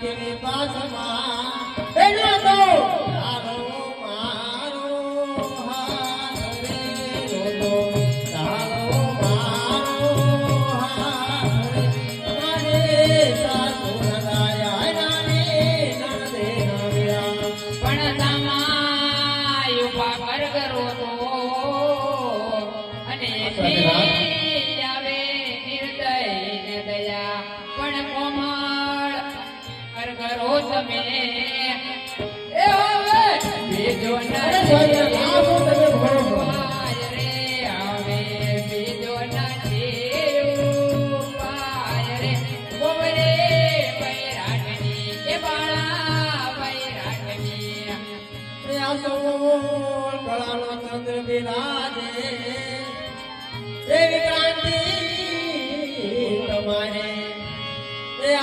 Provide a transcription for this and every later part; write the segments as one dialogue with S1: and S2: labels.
S1: કેવી પાછમાં એનો તો તારો મારો હાથ રે રોતો તારો મારો હાથ રે મારે સાસુ નગાયા નાને નણદે નવ્યા
S2: પણ તમાય ઊભા કર કરો તો અને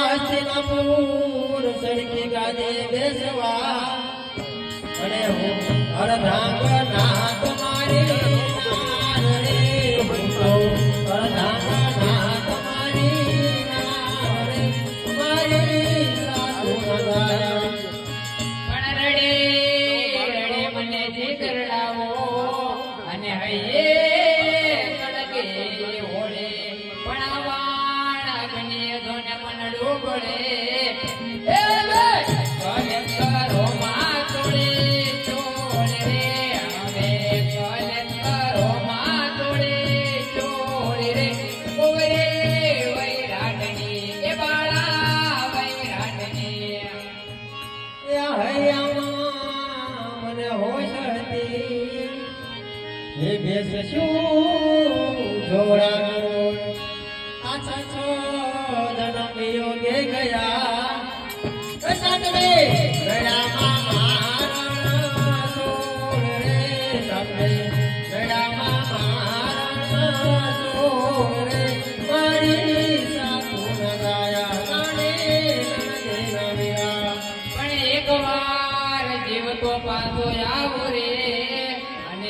S1: આસ્તિનાપુર સરખી ગાજે બેસવા અને હું
S2: પણ વાણ અગ્નિએ ધોને મન ડૂબળે
S1: हे बेसू जोड़ा अच्छा
S2: छोदन मियो गे गया. प्रसाद रे रे सब गड़ा मामा सोड़ रे पण एक वार जीव तो पातो यावो
S1: रे